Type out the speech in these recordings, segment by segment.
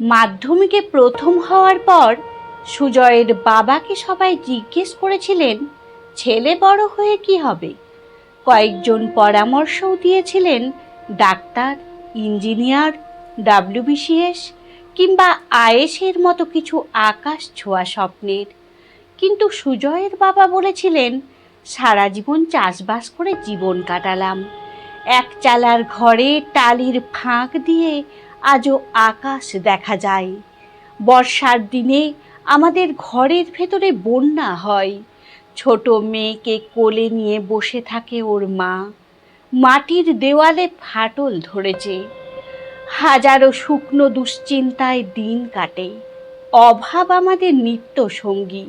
মাধ্যমিকে প্রথম হওয়ার পর সুজয়ের বাবাকে সবাই জিজ্ঞেস করেছিলেন, ছেলে বড় হয়ে কি হবে? কয়েকজন পরামর্শও দিয়েছিলেন, ডাক্তার, ইঞ্জিনিয়ার, ডাব্লিউবিসিএস কিংবা আয়েসের মতো কিছু আকাশ ছোঁয়া স্বপ্নের। কিন্তু সুজয়ের বাবা বলেছিলেন, সারা জীবন চাষবাস করে জীবন কাটালাম। এক চালার ঘরে টালির ফাঁক দিয়ে আজও আকাশ দেখা যায়। বর্ষার দিনে আমাদের ঘরের ভেতরে বন্যা হয়। ছোট মেয়েকে কোলে নিয়ে বসে থাকে ওর মা। মাটির দেওয়ালে ফাটল ধরেছে। হাজারো শুকনো দুশ্চিন্তায় দিন কাটে। অভাব আমাদের নিত্য সঙ্গী।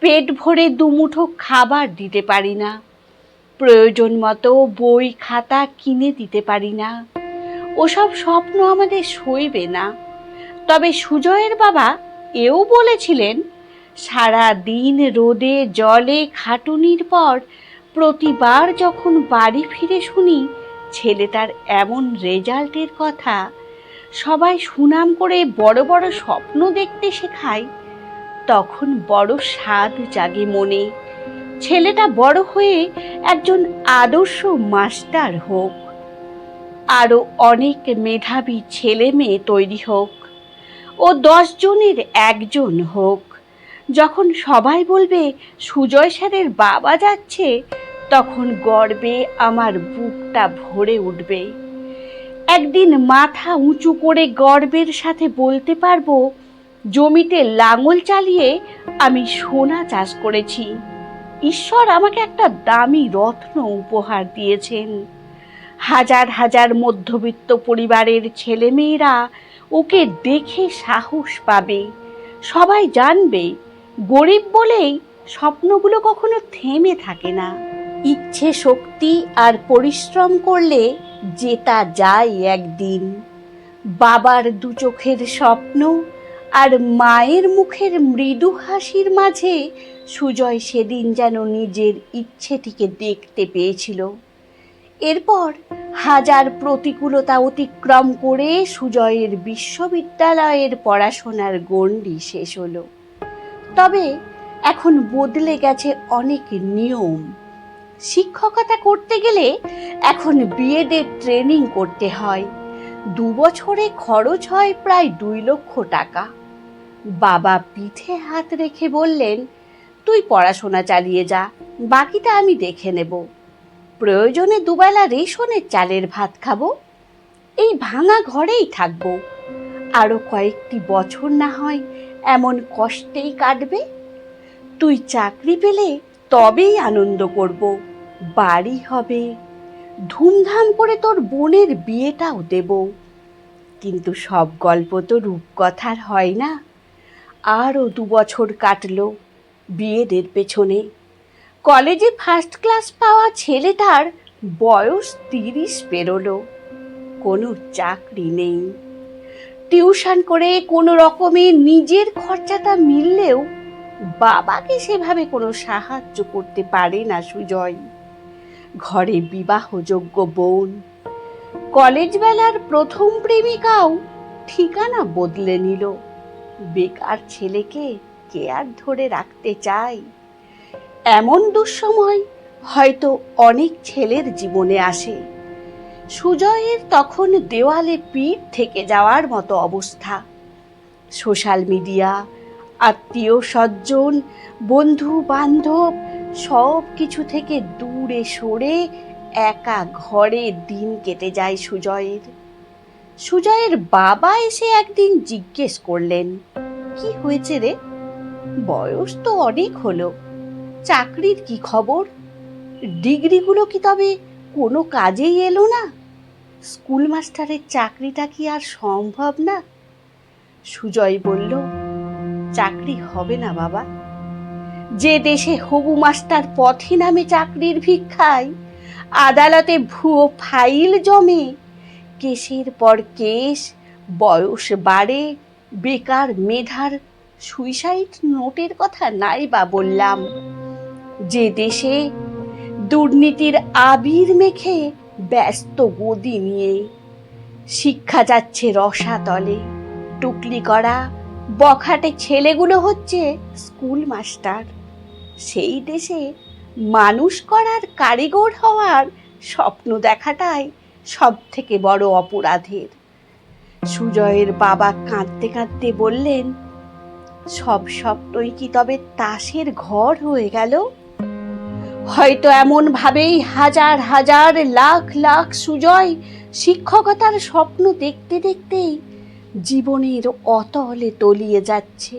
পেট ভরে দুমুঠো খাবার দিতে পারি না। প্রয়োজন মতো বই খাতা কিনে দিতে পারি না। ওসব স্বপ্ন আমাদের সইবে না। তবে সুজয়ের বাবা এও বলেছিলেন, সারা দিন রোদে, জলে, খাটুনির পর প্রতিবার যখন বাড়ি ফিরে শুনি ছেলেটার এমন রেজাল্টের কথা। সবাই সুনাম করে বড় বড় স্বপ্ন দেখতে শেখায়, তখন বড় স্বাদ জাগে মনে। ছেলেটা বড় হয়ে একজন আদর্শ মাস্টার হোক। আরও অনেক মেধাবী ছেলে মেয়ে তৈরি হোক ও দশজনের একজন হোক। যখন সবাই বলবে, সুজয় স্যারের বাবা যাচ্ছে, তখন গর্বে আমার বুকটা ভরে উঠবে। একদিন মাথা উঁচু করে গর্বের সাথে বলতে পারব, জমিতে লাঙল চালিয়ে আমি সোনা চাষ করেছি। ঈশ্বর আমাকে একটা দামি রত্ন উপহার দিয়েছেন। হাজার হাজার মধ্যবিত্ত পরিবারের ছেলেমেয়েরা ওকে দেখে সাহস পাবে। সবাই জানবে, গরিব বলেই স্বপ্নগুলো কখনো থেমে থাকে না। ইচ্ছে, শক্তি আর পরিশ্রম করলে জেতা যায় একদিন। বাবার দু চোখের স্বপ্ন আর মায়ের মুখের মৃদু হাসির মাঝে সুজয় সেদিন যেন নিজের ইচ্ছেটিকে দেখতে পেয়েছিল। এরপর হাজার প্রতিকূলতা অতিক্রম করে সুজয়ের বিশ্ববিদ্যালয়ের পড়াশোনার গণ্ডি শেষ হলো। তবে এখন বদলে গেছে অনেক নিয়ম। শিক্ষকতা করতে গেলে এখন বিএডের ট্রেনিং করতে হয়। দু বছরে খরচ হয় প্রায় দুই লক্ষ টাকা। বাবা পিঠে হাত রেখে বললেন, তুই পড়াশোনা চালিয়ে যা, বাকিটা আমি দেখে নেব। প্রয়োজনে দুবেলা রেশনের চালের ভাত খাব। এই ভাঙা ঘরেই থাকব। আরও কয়েকটি বছর না হয় এমন কষ্টেই কাটবে। তুই চাকরি পেলে তবেই আনন্দ করব। বাড়ি হবে। ধুমধাম করে তোর বোনের বিয়েটাও দেব। কিন্তু সব গল্প তো রূপকথার হয় না। আরও দু বছর কাটলো বিয়েদের পেছনে। কলেজে ফার্স্ট ক্লাস পাওয়া ছেলেটার বয়স তিরিশ পেরোলো। কোনো চাকরি নেই। টিউশন করে কোনো রকমে নিজের খরচাটা মিললেও বাবাকে সেভাবে কোনো সাহায্য করতে পারে না সুজয়। ঘরে বিবাহযোগ্য বোন। কলেজ বেলার প্রথম প্রেমিকাও ঠিকানা বদলে নিল। বেকার ছেলেকে কে আর ধরে রাখতে চায়? এমন দুঃসময় হয়তো অনেক ছেলের জীবনে আসে। সুজয়ের তখন দেওয়ালে পিঠ থেকে যাওয়ার মতো অবস্থা। সোশ্যাল মিডিয়া, আত্মীয় স্বজন বন্ধু বান্ধব সব কিছু থেকে দূরে সরে একা ঘরে দিন কেটে যায় সুজয়ের। সুজয়ের বাবা এসে একদিন জিজ্ঞেস করলেন, কি হয়েছে রে? বয়স তো অনেক হলো। চাকরির কি খবর? ডিগ্রিগুলো কি তবে কোনো কাজেই এলো না? স্কুল মাস্টারের চাকরিটা কি আর সম্ভব না? সুজয় বলল, চাকরি হবে না বাবা। যে দেশে হবু মাস্টার পথে নামে চাকরির ভিক্ষায়, আদালতে ভুয়ো ফাইল জমে, কেসের পর কেস, বয়স বাড়ে, বেকার মেধার সুইসাইড নোটের কথা নাই বা বললাম। যে দেশে দুর্নীতির আবির মেখে ব্যস্ত গদি নিয়ে শিক্ষা যাচ্ছে রসাতলে, টুকলি করা বখাটে ছেলেগুলো হচ্ছে স্কুল মাস্টার। সেই দেশে মানুষ করার কারিগর হওয়ার স্বপ্ন দেখাটাই সব থেকে বড় অপরাধের। সুজয়ের বাবা কাঁদতে কাঁদতে বললেন, সব স্বপ্নই কি তবে তাসের ঘর হয়ে গেল? হয়তো এমন ভাবেই হাজার হাজার লাখ লাখ সুজয় শিক্ষকতার স্বপ্ন দেখতে দেখতেই জীবনের অতলে তলিয়ে যাচ্ছে।